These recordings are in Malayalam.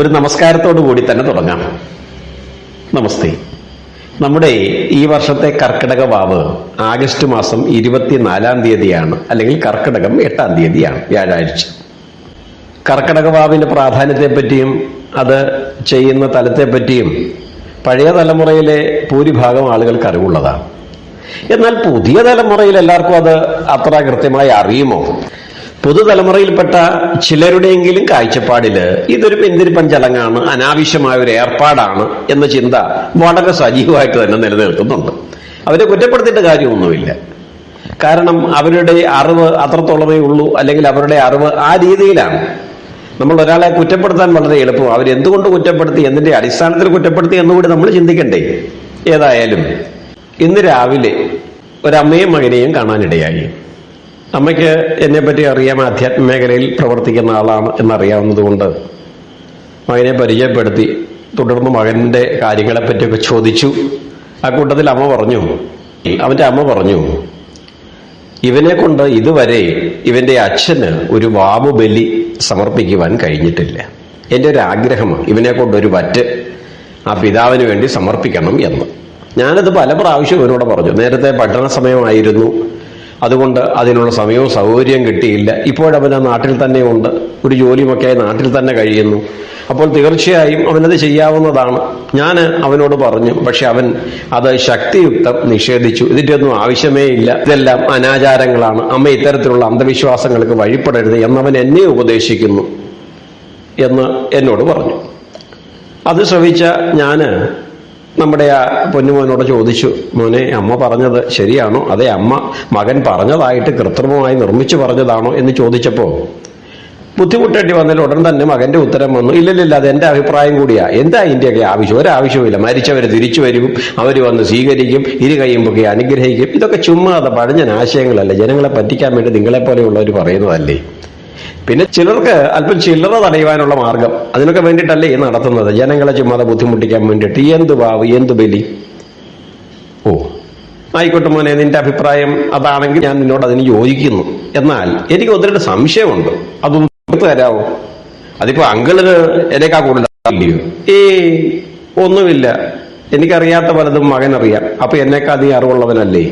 ഒരു നമസ്കാരത്തോടു കൂടി തന്നെ തുടങ്ങാം. നമസ്തേ. നമ്മുടെ ഈ വർഷത്തെ കർക്കിടക വാവ് ആഗസ്റ്റ് മാസം ഇരുപത്തിനാലാം തീയതിയാണ് അല്ലെങ്കിൽ കർക്കിടകം എട്ടാം തീയതിയാണ് വ്യാഴാഴ്ച. കർക്കിടക പ്രാധാന്യത്തെ പറ്റിയും അത് ചെയ്യുന്ന തലത്തെ പറ്റിയും പഴയ തലമുറയിലെ ഭൂരിഭാഗം ആളുകൾക്ക് അറിവുള്ളതാണ്. എന്നാൽ പുതിയ തലമുറയിൽ എല്ലാവർക്കും അത് അത്ര കൃത്യമായി അറിയുമോ? പുതുതലമുറയിൽപ്പെട്ട ചിലരുടെയെങ്കിലും കാഴ്ചപ്പാടിൽ ഇതൊരു പെന്തിരിപ്പൻ ചടങ്ങാണ് അനാവശ്യമായ ഒരു ഏർപ്പാടാണ് എന്ന ചിന്ത വളരെ സജീവമായിട്ട് തന്നെ നിലനിൽക്കുന്നുണ്ട്. അവരെ കുറ്റപ്പെടുത്തേണ്ട കാര്യമൊന്നുമില്ല. കാരണം അവരുടെ അറിവ് അത്രത്തോളമേ ഉള്ളൂ അല്ലെങ്കിൽ അവരുടെ അറിവ് ആ രീതിയിലാണ്. നമ്മൾ ഒരാളെ കുറ്റപ്പെടുത്താൻ വളരെ എളുപ്പം. അവരെന്തുകൊണ്ട് കുറ്റപ്പെടുത്തി എന്തിന്റെ അടിസ്ഥാനത്തിൽ കുറ്റപ്പെടുത്തി എന്നുകൂടി നമ്മൾ ചിന്തിക്കണ്ടേ? ഏതായാലും ഇന്ന് രാവിലെ ഒരമ്മയും മകനെയും കാണാനിടയായി. അമ്മയ്ക്ക് എന്നെപ്പറ്റി അറിയാം ആധ്യാത്മ മേഖലയിൽ പ്രവർത്തിക്കുന്ന ആളാണ് എന്നറിയാവുന്നതുകൊണ്ട്. മകനെ പരിചയപ്പെടുത്തി തുടർന്ന് മകന്റെ കാര്യങ്ങളെപ്പറ്റിയൊക്കെ ചോദിച്ചു. ആ കൂട്ടത്തിൽ അമ്മ പറഞ്ഞു അവന്റെ അമ്മ പറഞ്ഞു ഇവനെ കൊണ്ട് ഇതുവരെ ഇവന്റെ അച്ഛന് ഒരു വാവുബലി സമർപ്പിക്കുവാൻ കഴിഞ്ഞിട്ടില്ല. എന്റെ ഒരു ആഗ്രഹം ഇവനെ കൊണ്ട് ഒരു വറ്റ് ആ പിതാവിന് വേണ്ടി സമർപ്പിക്കണം എന്ന്. ഞാനത് പല പ്രാവശ്യം ഇവനോട് പറഞ്ഞു. നേരത്തെ പഠന സമയമായിരുന്നു. അതുകൊണ്ട് അതിനുള്ള സമയവും സൗകര്യവും കിട്ടിയില്ല. ഇപ്പോഴവൻ ആ നാട്ടിൽ തന്നെ ഉണ്ട്. ഒരു ജോലിയുമൊക്കെയായി നാട്ടിൽ തന്നെ കഴിയുന്നു. അപ്പോൾ തീർച്ചയായും അവനത് ചെയ്യാവുന്നതാണ്. ഞാൻ അവനോട് പറഞ്ഞു പക്ഷെ അവൻ അത് ശക്തിയുക്തം നിഷേധിച്ചു. ഇതിന്റെ ഒന്നും ആവശ്യമേ ഇല്ല. ഇതെല്ലാം അനാചാരങ്ങളാണ്. അമ്മ ഇത്തരത്തിലുള്ള അന്ധവിശ്വാസങ്ങൾക്ക് വഴിപ്പെടരുത് എന്നവൻ എന്നെ ഉപദേശിക്കുന്നു എന്ന് എന്നോട് പറഞ്ഞു. അത് ശ്രവിച്ച ഞാൻ നമ്മുടെ ആ പൊന്നുമോനോട് ചോദിച്ചു മോനെ അമ്മ പറഞ്ഞത് ശരിയാണോ? അതെ അമ്മ മകൻ പറഞ്ഞതായിട്ട് കൃത്രിമമായി നിർമ്മിച്ചു പറഞ്ഞതാണോ? എന്ന് ചോദിച്ചപ്പോ ബുദ്ധിമുട്ടേണ്ടി വന്നതിൽ ഉടൻ തന്നെ മകന്റെ ഉത്തരം വന്നു ഇല്ലില്ല അത് എന്റെ അഭിപ്രായം കൂടിയാ. എന്താ ഇതിന്റെയൊക്കെ ആവശ്യം? ഒരാവശ്യവുമില്ല. മരിച്ചവർ തിരിച്ചു വരും അവർ വന്ന് സ്വീകരിക്കും ഇരു കയ്യുമ്പൊക്കെ അനുഗ്രഹിക്കും. ഇതൊക്കെ ചുമ്മാതെ പഴഞ്ഞൻ ആശയങ്ങളല്ല ജനങ്ങളെ പറ്റിക്കാൻ വേണ്ടി നിങ്ങളെ പോലെയുള്ളവർ പറയുന്നതല്ലേ? പിന്നെ ചിലർക്ക് അല്പം ചില്ലറ തടയുവാനുള്ള മാർഗം അതിനൊക്കെ വേണ്ടിയിട്ടല്ലേ നടത്തുന്നത്? ജനങ്ങളെ ചുമ്മാതെ ബുദ്ധിമുട്ടിക്കാൻ വേണ്ടിയിട്ട് എന്ത് വാവ് എന്ത് ബലി? ഓ ആയിക്കോട്ടെ മോനെ നിന്റെ അഭിപ്രായം അതാണെങ്കിൽ ഞാൻ നിന്നോട് അതിന് യോജിക്കുന്നു. എന്നാൽ എനിക്ക് ഒത്തിരി സംശയമുണ്ട്. അതൊന്ന് തീർത്ത് തരാമോ അതിപ്പോ അങ്കിളിന് എന്നെക്കാ കൂടുതലോ ഏ ഒന്നുമില്ല. എനിക്കറിയാത്ത പലതും മകനറിയാം. അപ്പൊ എന്നേക്കാ നീ അറിവുള്ളവനല്ലേ?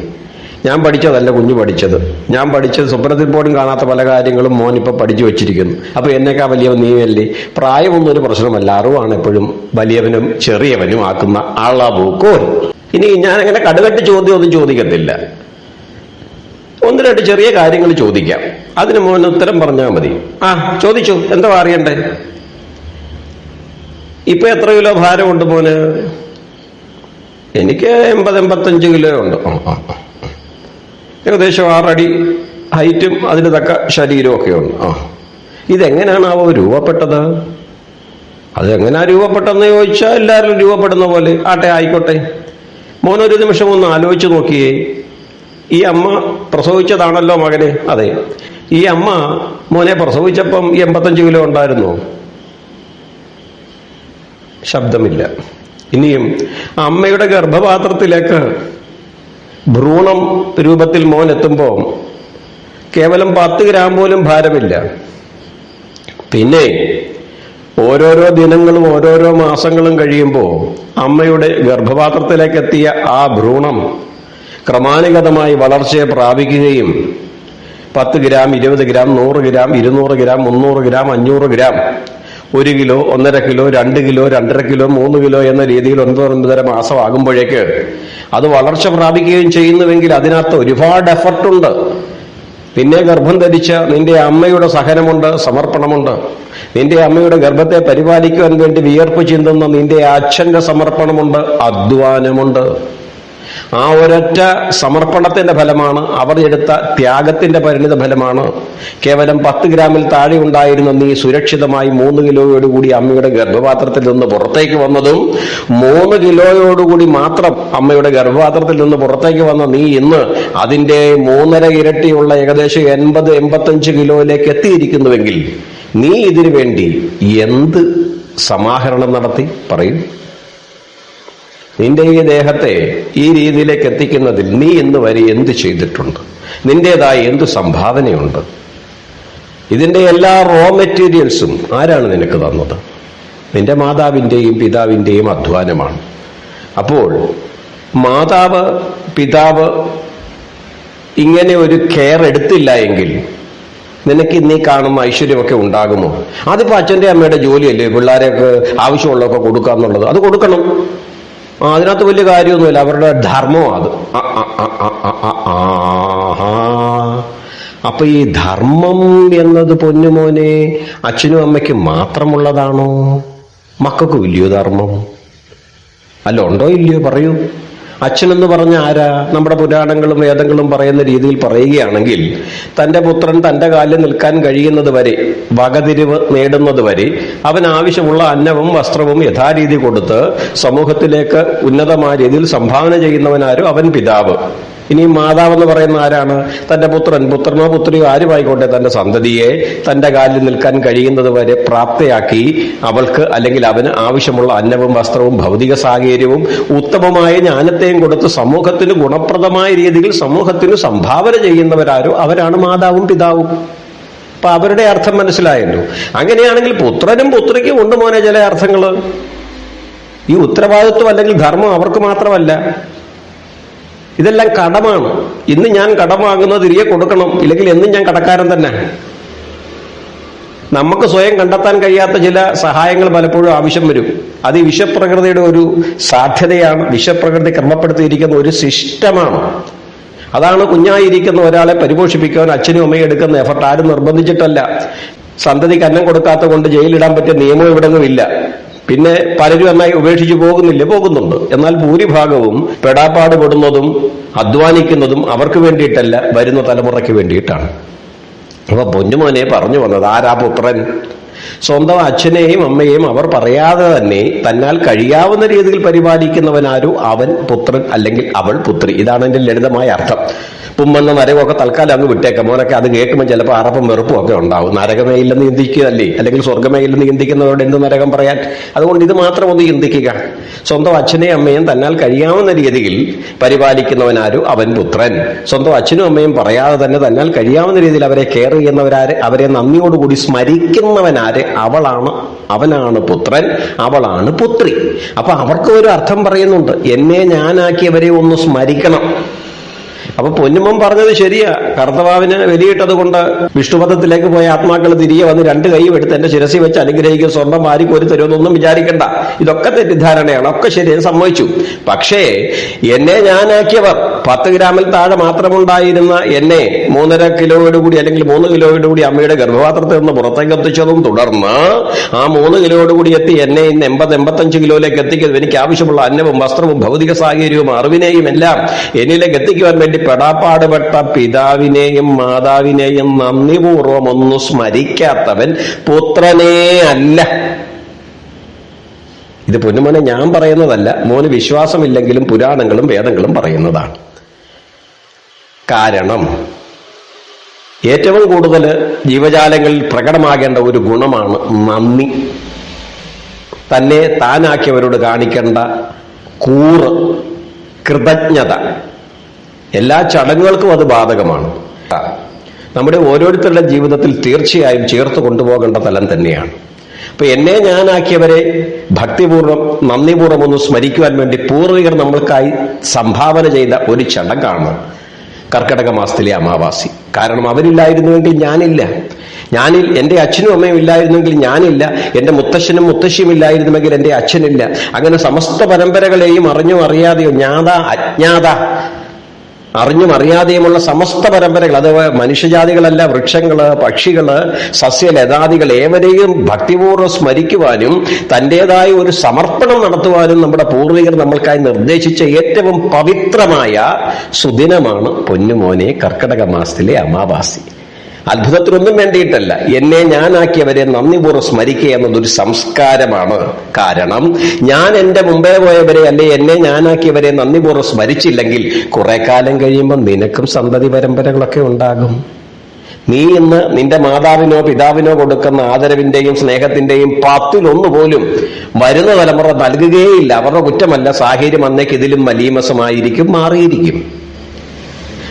ഞാൻ പഠിച്ചതല്ല കുഞ്ഞു പഠിച്ചത്. ഞാൻ പഠിച്ചത് സ്വപ്നത്തിൽ പോലും കാണാത്ത പല കാര്യങ്ങളും മോൻ ഇപ്പൊ പഠിച്ചു വെച്ചിരിക്കുന്നു. അപ്പൊ എന്നേക്കാ വലിയവൻ നീയല്ലേ പ്രായമൊന്നും ഒരു പ്രശ്നമല്ല. അറിവാണ് എപ്പോഴും വലിയവനും ചെറിയവനും ആക്കുന്ന ആളാബൂക്കോൻ ഇനി ഞാൻ അങ്ങനെ കടുകട്ട് ചോദ്യം ഒന്നും ചോദിക്കത്തില്ല. ഒന്ന് രണ്ട് ചെറിയ കാര്യങ്ങൾ ചോദിക്കാം. അതിന് മോൻ ഉത്തരം പറഞ്ഞാൽ മതി. ആ ചോദിച്ചു. എന്താ അറിയണ്ടേ? ഇപ്പൊ എത്ര കിലോ ഭാരമുണ്ട് മോന്? എനിക്ക് എൺപത് എൺപത്തഞ്ച് കിലോ ഉണ്ട്. ഏകദേശം ആറടി ഹൈറ്റും അതിന് തക്ക ഒക്കെ ഉണ്ട്. ആ. അവ രൂപപ്പെട്ടത്? അതെങ്ങനെയാ രൂപപ്പെട്ടെന്ന് ചോദിച്ചാൽ എല്ലാവരും രൂപപ്പെടുന്ന പോലെ. ആട്ടെ ആയിക്കോട്ടെ. മോനൊരു നിമിഷം ഒന്ന് ആലോചിച്ച് നോക്കിയേ. ഈ അമ്മ പ്രസവിച്ചതാണല്ലോ മകനെ? അതെ. ഈ അമ്മ മോനെ പ്രസവിച്ചപ്പം എൺപത്തഞ്ച് കിലോ ഉണ്ടായിരുന്നു? ശബ്ദമില്ല. ഇനിയും അമ്മയുടെ ഗർഭപാത്രത്തിലേക്ക് ഭ്രൂണം രൂപത്തിൽ മോൻ എത്തുമ്പോൾ കേവലം പത്ത് ഗ്രാം പോലും ഭാരമില്ല. പിന്നെ ഓരോരോ ദിനങ്ങളും ഓരോരോ മാസങ്ങളും കഴിയുമ്പോൾ അമ്മയുടെ ഗർഭപാത്രത്തിലേക്ക് എത്തിയ ആ ഭ്രൂണം ക്രമാനുഗതമായി വളർച്ചയെ പ്രാപിക്കുകയും പത്ത് ഗ്രാം ഇരുപത് ഗ്രാം നൂറ് ഗ്രാം ഇരുന്നൂറ് ഗ്രാം മുന്നൂറ് ഗ്രാം അഞ്ഞൂറ് ഗ്രാം ഒരു കിലോ ഒന്നര കിലോ രണ്ട് കിലോ രണ്ടര കിലോ മൂന്ന് കിലോ എന്ന രീതിയിൽ ഒൻപത് ഒൻപതര മാസം ആകുമ്പോഴേക്ക് അത് വളർച്ച പ്രാപിക്കുകയും ചെയ്യുന്നുവെങ്കിൽ അതിനകത്ത് ഒരുപാട് എഫർട്ടുണ്ട് നിന്നെ ഗർഭം ധരിച്ച നിന്റെ അമ്മയുടെ സഹനമുണ്ട് സമർപ്പണമുണ്ട്. നിന്റെ അമ്മയുടെ ഗർഭത്തെ പരിപാലിക്കുവാൻ വേണ്ടി വിയർപ്പ് ചിന്തുന്ന നിന്റെ അച്ഛന്റെ സമർപ്പണമുണ്ട് അധ്വാനമുണ്ട്. ആ ഒരൊറ്റ സമർപ്പണത്തിന്റെ ഫലമാണ് അവർ എടുത്ത ത്യാഗത്തിന്റെ പരിണിത ഫലമാണ്. കേവലം പത്ത് ഗ്രാമിൽ താഴെ ഉണ്ടായിരുന്ന നീ സുരക്ഷിതമായി മൂന്ന് കിലോയോടുകൂടി അമ്മയുടെ ഗർഭപാത്രത്തിൽ നിന്ന് പുറത്തേക്ക് വന്നതും മൂന്ന് കിലോയോടുകൂടി മാത്രം അമ്മയുടെ ഗർഭപാത്രത്തിൽ നിന്ന് പുറത്തേക്ക് വന്ന നീ ഇന്ന് അതിന്റെ മൂന്നര ഇരട്ടിയുള്ള ഏകദേശം എൺപത് എൺപത്തഞ്ച് കിലോയിലേക്ക് എത്തിയിരിക്കുന്നുവെങ്കിൽ നീ ഇതിനു വേണ്ടി എന്ത് സമാഹരണം നടത്തി? പറയും. നിന്റെ ഈ ദേഹത്തെ ഈ രീതിയിലേക്ക് എത്തിക്കുന്നതിൽ നീ ഇന്ന് വരെ എന്ത് ചെയ്തിട്ടുണ്ട്? നിന്റേതായ എന്ത് സംഭാവനയുണ്ട്? ഇതിന്റെ എല്ലാ റോ മെറ്റീരിയൽസും ആരാണ് നിനക്ക് തന്നത്? നിന്റെ മാതാവിന്റെയും പിതാവിന്റെയും അധ്വാനമാണ്. അപ്പോൾ മാതാവ് പിതാവ് ഇങ്ങനെ ഒരു കെയർ എടുത്തില്ല എങ്കിൽ നിനക്ക് ഇന്നീ കാണുന്ന ഐശ്വര്യമൊക്കെ ഉണ്ടാകുമോ? അതിപ്പോ അച്ഛന്റെ അമ്മയുടെ ജോലിയല്ലേ പിള്ളേരെയൊക്കെ ആവശ്യമുള്ളതൊക്കെ കൊടുക്കുക എന്നുള്ളത് അത് കൊടുക്കണം. അതിനകത്ത് വലിയ കാര്യമൊന്നുമില്ല. അവരുടെ ധർമ്മം അത്. അപ്പൊ ഈ ധർമ്മം എന്നത് പൊന്നുമോനെ അച്ഛനും അമ്മയ്ക്കും മാത്രമുള്ളതാണോ? മക്കൾക്കും ഇല്ലയോ ധർമ്മം? അല്ല ഉണ്ടോ ഇല്ലയോ? പറയൂ. അച്ഛനെന്ന് പറഞ്ഞ ആരാ? നമ്മുടെ പുരാണങ്ങളും വേദങ്ങളും പറയുന്ന രീതിയിൽ പറയുകയാണെങ്കിൽ തന്റെ പുത്രൻ തന്റെ കാലിൽ നിൽക്കാൻ കഴിയുന്നത് വരെ വകതിരിവ് നേടുന്നത് വരെ അവൻ ആവശ്യമുള്ള അന്നവും വസ്ത്രവും യഥാരീതി കൊടുത്ത് സമൂഹത്തിലേക്ക് ഉന്നതമായ രീതിയിൽ സംഭാവന ചെയ്യുന്നവനാരും അവൻ പിതാവ്. ഇനി മാതാവെന്ന് പറയുന്ന ആരാണ്? തന്റെ പുത്രൻ. പുത്രനോ പുത്രിയോ ആരുമായിക്കോട്ടെ? തന്റെ സന്തതിയെ തന്റെ കാലിൽ നിൽക്കാൻ കഴിയുന്നത് വരെ പ്രാപ്തയാക്കി അവൾക്ക് അല്ലെങ്കിൽ അവന് ആവശ്യമുള്ള അന്നവും വസ്ത്രവും ഭൗതിക സാഹചര്യവും ഉത്തമമായ ജ്ഞാനത്തെയും കൊടുത്ത് സമൂഹത്തിന് ഗുണപ്രദമായ രീതിയിൽ സമൂഹത്തിന് സംഭാവന ചെയ്യുന്നവരാരോ അവരാണ് മാതാവും പിതാവും. അപ്പൊ അവരുടെ അർത്ഥം മനസ്സിലായല്ലോ. അങ്ങനെയാണെങ്കിൽ പുത്രനും പുത്രിക്കും ഉണ്ട് മോനെ ചില അർത്ഥങ്ങൾ. ഈ ഉത്തരവാദിത്വം അല്ലെങ്കിൽ ധർമ്മം അവർക്ക് മാത്രമല്ല. ഇതെല്ലാം കടമാണ്. ഇന്ന് ഞാൻ കടം വാങ്ങുന്നത് തിരികെ കൊടുക്കണം. ഇല്ലെങ്കിൽ എന്നും ഞാൻ കടക്കാരൻ തന്നെ. നമുക്ക് സ്വയം കണ്ടെത്താൻ കഴിയാത്ത ചില സഹായങ്ങൾ പലപ്പോഴും ആവശ്യം വരും. അത് ഈ വിഷപ്രകൃതിയുടെ ഒരു സാധ്യതയാണ്. വിഷപ്രകൃതി ക്രമപ്പെടുത്തിയിരിക്കുന്ന ഒരു സിസ്റ്റമാണ്. അതാണ് കുഞ്ഞായിരിക്കുന്ന ഒരാളെ പരിപോഷിപ്പിക്കാൻ അച്ഛനും അമ്മയും എടുക്കുന്ന എഫർട്ട് ആരും നിർബന്ധിച്ചിട്ടല്ല. സന്തതിക്ക് അന്നം കൊടുക്കാത്ത കൊണ്ട് ജയിലിടാൻ പറ്റിയ നിയമം ഇവിടെ ഇല്ല. പിന്നെ പലരും എന്നായി ഉപേക്ഷിച്ച് പോകുന്നില്ല പോകുന്നുണ്ട്. എന്നാൽ ഭൂരിഭാഗവും പെടാപ്പാട് പെടുന്നതും അധ്വാനിക്കുന്നതും അവർക്ക് വേണ്ടിയിട്ടല്ല വരുന്ന തലമുറയ്ക്ക് വേണ്ടിയിട്ടാണ്. അപ്പൊ പൊന്നുമോനെ പറഞ്ഞു വന്നത് ആരാ പുത്രൻ? സ്വന്തം അച്ഛനെയും അമ്മയെയും അവർ പറയാതെ തന്നെ തന്നാൽ കഴിയാവുന്ന രീതിയിൽ പരിപാലിക്കുന്നവനാരോ അവൻ പുത്രൻ അല്ലെങ്കിൽ അവൾ പുത്രി. ഇതാണ് എന്റെ ലളിതമായ അർത്ഥം. പുമ്മെന്ന നരകമൊക്കെ തൽക്കാലം അങ്ങ് വിട്ടേക്കാം. മോനൊക്കെ അത് കേൾക്കുമ്പോൾ ചിലപ്പോൾ അറപ്പും വെറുപ്പും ഒക്കെ ഉണ്ടാവും. നരകമേ ഇല്ലെന്ന് ചിന്തിക്കുകയല്ലേ? അല്ലെങ്കിൽ സ്വർഗമേ ഇല്ലെന്ന് ചിന്തിക്കുന്നവരോട് എന്ത് നരകം പറയാൻ? അതുകൊണ്ട് ഇത് മാത്രം ഒന്ന് ചിന്തിക്കുക. സ്വന്തം അച്ഛനെയും അമ്മയും തന്നാൽ കഴിയാവുന്ന രീതിയിൽ പരിപാലിക്കുന്നവനാരും അവൻ പുത്രൻ. സ്വന്തം അച്ഛനും അമ്മയും പറയാതെ തന്നെ തന്നാൽ കഴിയാവുന്ന രീതിയിൽ അവരെ കെയർ ചെയ്യുന്നവരാരെ അവരെ നന്ദിയോടുകൂടി സ്മരിക്കുന്നവനാര് അവളാണ്. അവനാണ് പുത്രൻ അവളാണ് പുത്രി. അപ്പൊ അവർക്ക് ഒരു അർത്ഥം പറയുന്നുണ്ട്. എന്നെ ഞാനാക്കിയവരെ ഒന്ന് സ്മരിക്കണം. അപ്പൊ പൊന്നുമൻ പറഞ്ഞത് ശരിയാ. കർത്തവാവിന് വെലിയിട്ടത് കൊണ്ട് വിഷ്ണുപഥത്തിലേക്ക് പോയ ആത്മാക്കൾ തിരികെ വന്ന് രണ്ട് കൈയും എടുത്ത് എന്റെ ശിരസി വെച്ച് അനുഗ്രഹിക്കും. സ്വന്തം വാരി കോരി തരുമെന്നൊന്നും വിചാരിക്കണ്ട. ഇതൊക്കെ തെറ്റിദ്ധാരണയാണ്. ഒക്കെ ശരി സംഭവിച്ചു പക്ഷേ എന്നെ ഞാനാക്കിയവർ പത്ത് ഗ്രാമിൽ താഴെ മാത്രമുണ്ടായിരുന്ന എന്നെ മൂന്നര കിലോയോട് കൂടി അല്ലെങ്കിൽ മൂന്ന് കിലോയോട് കൂടി അമ്മയുടെ ഗർഭപാത്രത്തിൽ നിന്ന് പുറത്തേക്ക് എത്തിച്ചതും തുടർന്ന് ആ മൂന്ന് കിലോയോട് കൂടി എത്തി എന്നെ ഇന്ന് എൺപത് എൺപത്തഞ്ച് കിലോയിലേക്ക് എത്തിക്കുന്നത് എനിക്ക് ആവശ്യമുള്ള അന്നവും വസ്ത്രവും ഭൗതിക സാഹചര്യവും അറിവിനെയും എല്ലാം എന്നിലേക്ക് എത്തിക്കുവാൻ വേണ്ടി പെടാപ്പാടുപെട്ട പിതാവിനെയും മാതാവിനെയും നന്ദിപൂർവം ഒന്ന് സ്മരിക്കാത്തവൻ പുത്രനേ അല്ല. ഇത് പൊന്നുമോനെ ഞാൻ പറയുന്നതല്ല. മോന് വിശ്വാസമില്ലെങ്കിലും പുരാണങ്ങളും വേദങ്ങളും പറയുന്നതാണ്. കാരണം ഏറ്റവും കൂടുതൽ ജീവജാലങ്ങളിൽ പ്രകടമാകേണ്ട ഒരു ഗുണമാണ് നന്ദി. തന്നെ താനാക്കിയവരോട് കാണിക്കേണ്ട കൂറ് കൃതജ്ഞത. എല്ലാ ചടങ്ങുകൾക്കും അത് ബാധകമാണ്. നമ്മുടെ ഓരോരുത്തരുടെ ജീവിതത്തിൽ തീർച്ചയായും ചേർത്ത് കൊണ്ടുപോകേണ്ട തലം തന്നെയാണ്. അപ്പൊ എന്നെ ഞാനാക്കിയവരെ ഭക്തിപൂർവം നന്ദിപൂർവം ഒന്ന് സ്മരിക്കുവാൻ വേണ്ടി പൂർവികർ നമ്മൾക്കായി സംഭാവന ചെയ്ത ഒരു ചടങ്ങാണ് കർക്കിടക മാസത്തിലെ അമാവാസി. കാരണം അവരില്ലായിരുന്നുവെങ്കിൽ ഞാനില്ല. ഞാനിൽ എന്റെ അച്ഛനും അമ്മയും ഇല്ലായിരുന്നെങ്കിൽ ഞാനില്ല. എന്റെ മുത്തശ്ശനും മുത്തശ്ശിയും ഇല്ലായിരുന്നുവെങ്കിൽ എന്റെ അച്ഛനില്ല. അങ്ങനെ സമസ്ത പരമ്പരകളെയും അറിഞ്ഞോ അറിയാതെയോ ജ്ഞാത അജ്ഞാത അറിഞ്ഞും അറിയാതെയുമുള്ള സമസ്ത പരമ്പരകൾ അത് മനുഷ്യജാതികളല്ല വൃക്ഷങ്ങൾ പക്ഷികൾ സസ്യലതാദികൾ ഏവരെയും ഭക്തിപൂർവം സ്മരിക്കുവാനും തന്റേതായ ഒരു സമർപ്പണം നടത്തുവാനും നമ്മുടെ പൂർവികർ നമ്മൾക്കായി നിർദ്ദേശിച്ച ഏറ്റവും പവിത്രമായ സുദിനമാണ് പൊന്നുമോനെ കർക്കടക മാസത്തിലെ അമാവാസി. അത്ഭുതത്തിനൊന്നും വേണ്ടിയിട്ടല്ല. എന്നെ ഞാനാക്കിയവരെ നന്ദിപൂർവം സ്മരിക്കുക എന്നതൊരു സംസ്കാരമാണ്. കാരണം ഞാൻ എന്റെ മുമ്പേ പോയവരെ അല്ലെ എന്നെ ഞാനാക്കിയവരെ നന്ദിപൂർവം സ്മരിച്ചില്ലെങ്കിൽ കുറെ കാലം കഴിയുമ്പോൾ നിനക്കും സന്തതി പരമ്പരകളൊക്കെ ഉണ്ടാകും. നീ ഇന്ന് നിന്റെ മാതാവിനോ പിതാവിനോ കൊടുക്കുന്ന ആദരവിന്റെയും സ്നേഹത്തിന്റെയും പത്തിലൊന്നു പോലും വരുന്ന തലമുറ നൽകുകയില്ല അവരുടെ കുറ്റമല്ല. സാഹചര്യം അന്നേക്ക് ഇതിലും മലീമസമായിരിക്കും മാറിയിരിക്കും.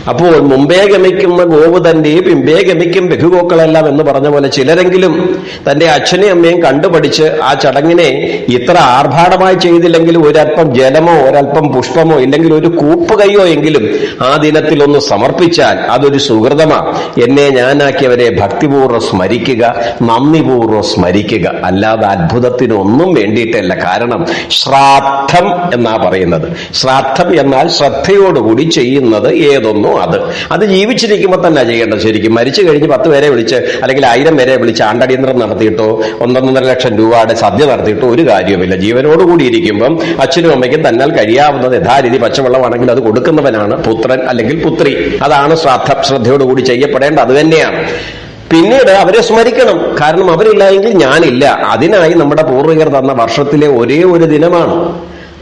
അപ്പോൾ മുമ്പേ ഗമിക്കുന്ന ഗോവ് തന്റെ പിമ്പേ ഗമിക്കും ബഹുഗോക്കളെല്ലാം എന്ന് പറഞ്ഞ പോലെ ചിലരെങ്കിലും തന്റെ അച്ഛനെയും അമ്മയും കണ്ടുപഠിച്ച് ആ ചടങ്ങിനെ ഇത്ര ആർഭാടമായി ചെയ്തില്ലെങ്കിൽ ഒരല്പം ജലമോ ഒരല്പം പുഷ്പമോ ഇല്ലെങ്കിൽ ഒരു കൂപ്പ് കൈയോ എങ്കിലും ആ ദിനത്തിൽ ഒന്ന് സമർപ്പിച്ചാൽ അതൊരു സുഹൃതമാ. എന്നെ ഞാനാക്കിയവരെ ഭക്തിപൂർവം സ്മരിക്കുക നന്ദിപൂർവം സ്മരിക്കുക. അല്ലാതെ അത്ഭുതത്തിനൊന്നും വേണ്ടിയിട്ടല്ല. കാരണം ശ്രാദ്ധം എന്നാ പറയുന്നത്. ശ്രാദ്ധം എന്നാൽ ശ്രദ്ധയോടുകൂടി ചെയ്യുന്നത് ഏതൊന്നോ അത്. അത് ജീവിച്ചിരിക്കുമ്പോൾ തന്നെ ചെയ്യേണ്ടത് ശരിക്കും. മരിച്ചു കഴിഞ്ഞ് പത്ത് പേരെ വിളിച്ച് അല്ലെങ്കിൽ ആയിരം പേരെ വിളിച്ച് ആണ്ടടിയന്ത്രം നടത്തിയിട്ടോ ഒന്നൊന്നര ലക്ഷം രൂപയുടെ സദ്യ നടത്തിയിട്ടോ ഒരു കാര്യവുമില്ല. ജീവനോടുകൂടി ഇരിക്കുമ്പം അച്ഛനും അമ്മയ്ക്കും തന്നാൽ കഴിയാവുന്നത് യഥാരീതി പച്ചവെള്ളമാണെങ്കിൽ അത് കൊടുക്കുന്നവനാണ് പുത്രൻ അല്ലെങ്കിൽ പുത്രി. അതാണ് ശ്രാദ്ധ ശ്രദ്ധയോടുകൂടി ചെയ്യപ്പെടേണ്ടത്. അത് തന്നെയാണ്. പിന്നീട് അവരെ സ്മരിക്കണം. കാരണം അവരില്ല എങ്കിൽ ഞാനില്ല. അതിനായി നമ്മുടെ പൂർവികർ തന്ന വർഷത്തിലെ ഒരേ ഒരു ദിനമാണ്.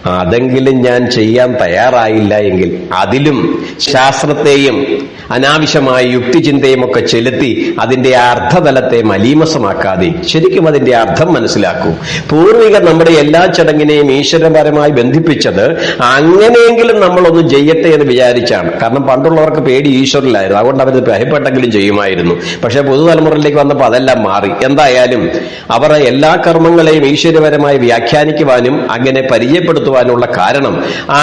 അതെങ്കിലും ഞാൻ ചെയ്യാൻ തയ്യാറായില്ല എങ്കിൽ അതിലും ശാസ്ത്രത്തെയും അനാവശ്യമായ യുക്തിചിന്തയും ഒക്കെ ചെലുത്തി അതിന്റെ അർത്ഥതലത്തെ മലീമസമാക്കാതെ ശരിക്കും അതിന്റെ അർത്ഥം മനസ്സിലാക്കൂ. പൂർവിക നമ്മുടെ എല്ലാ ചടങ്ങിനെയും ഈശ്വരപരമായി ബന്ധിപ്പിച്ചത് അങ്ങനെയെങ്കിലും നമ്മളൊന്ന് ചെയ്യട്ടെ എന്ന് വിചാരിച്ചാണ്. കാരണം പണ്ടുള്ളവർക്ക് പേടി ഈശ്വരനിലായിരുന്നു. അതുകൊണ്ട് അവർ ഭയപ്പെട്ടെങ്കിലും ചെയ്യുമായിരുന്നു. പക്ഷെ പുതുതലമുറയിലേക്ക് വന്നപ്പോൾ അതെല്ലാം മാറി. എന്തായാലും അവർ എല്ലാ കർമ്മങ്ങളെയും ഈശ്വരപരമായി വ്യാഖ്യാനിക്കുവാനും അങ്ങനെ പരിചയപ്പെടുത്തുവാനുള്ള കാരണം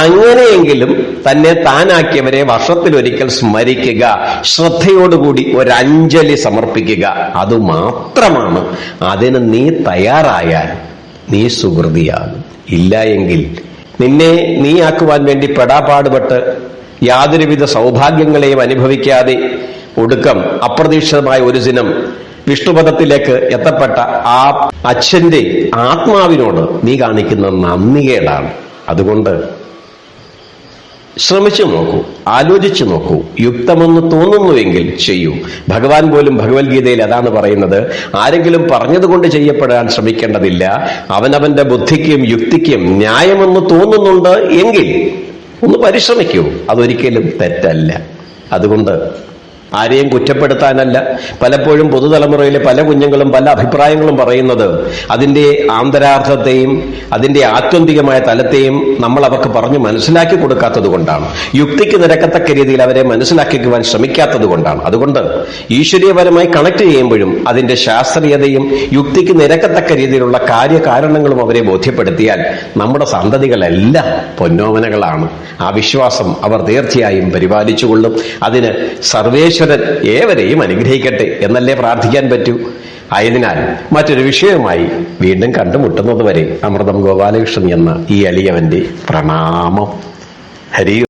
അങ്ങനെയെങ്കിലും തന്നെ താനാക്കിയവരെ വർഷത്തിലൊരിക്കൽ സ്മരിക്കുക ശ്രദ്ധയോടുകൂടി ഒരഞ്ജലി സമർപ്പിക്കുക. അത് മാത്രമാണ്. അതിന് നീ തയ്യാറായാൽ നീ സുഹൃതിയാകും. ഇല്ല എങ്കിൽ നിന്നെ നീ ആക്കുവാൻ വേണ്ടി പെടാപാടുപെട്ട് യാതൊരുവിധ സൗഭാഗ്യങ്ങളെയും അനുഭവിക്കാതെ ഒടുക്കം അപ്രതീക്ഷിതമായ ഒരു ദിനം വിഷ്ണുപദത്തിലേക്ക് എത്തപ്പെട്ട ആ അച്ഛന്റെ ആത്മാവിനോട് നീ കാണിക്കുന്ന നന്ദികേടാണ്. അതുകൊണ്ട് ശ്രമിച്ചു നോക്കൂ ആലോചിച്ചു നോക്കൂ യുക്തമെന്ന് തോന്നുന്നുവെങ്കിൽ ചെയ്യൂ. ഭഗവാൻ പോലും ഭഗവത്ഗീതയിൽ അതാണ് പറയുന്നത് ആരെങ്കിലും പറഞ്ഞതുകൊണ്ട് ചെയ്യപ്പെടാൻ ശ്രമിക്കേണ്ടതില്ല അവനവന്റെ ബുദ്ധിക്കും യുക്തിക്കും ന്യായമെന്ന് തോന്നുന്നുണ്ട് എങ്കിൽ ഒന്ന് പരിശ്രമിക്കൂ. അതൊരിക്കലും തെറ്റല്ല. അതുകൊണ്ട് ആരെയും കുറ്റപ്പെടുത്താനല്ല. പലപ്പോഴും പുതുതലമുറയിലെ പല കുഞ്ഞുങ്ങളും പല അഭിപ്രായങ്ങളും പറയുന്നത് അതിന്റെ ആന്തരാർത്ഥത്തെയും അതിന്റെ ആത്യന്തികമായ തലത്തെയും നമ്മൾ അവർക്ക് പറഞ്ഞ് മനസ്സിലാക്കി കൊടുക്കാത്തത് കൊണ്ടാണ്. യുക്തിക്ക് നിരക്കത്തക്ക രീതിയിൽ അവരെ മനസ്സിലാക്കിക്കുവാൻ ശ്രമിക്കാത്തത് കൊണ്ടാണ്. അതുകൊണ്ട് ഈശ്വരീയപരമായി കണക്ട് ചെയ്യുമ്പോഴും അതിന്റെ ശാസ്ത്രീയതയും യുക്തിക്ക് നിരക്കത്തക്ക രീതിയിലുള്ള കാര്യകാരണങ്ങളും അവരെ ബോധ്യപ്പെടുത്തിയാൽ നമ്മുടെ സന്തതികളെല്ലാം പൊന്നോമനകളാണ്. ആ വിശ്വാസം അവർ തീർച്ചയായും പരിപാലിച്ചുകൊള്ളും. അതിന് സർവേശ്വരൻ ഏവരെയും അനുഗ്രഹിക്കട്ടെ എന്നല്ലേ പ്രാർത്ഥിക്കാൻ പറ്റൂ? ആയതിനാൽ മറ്റൊരു വിഷയവുമായി വീണ്ടും കണ്ടുമുട്ടുന്നത് വരെ അമൃതം ഗോപാലകൃഷ്ണൻ എന്ന ഈ അളിയവന്റെ പ്രണാമം. ഹരി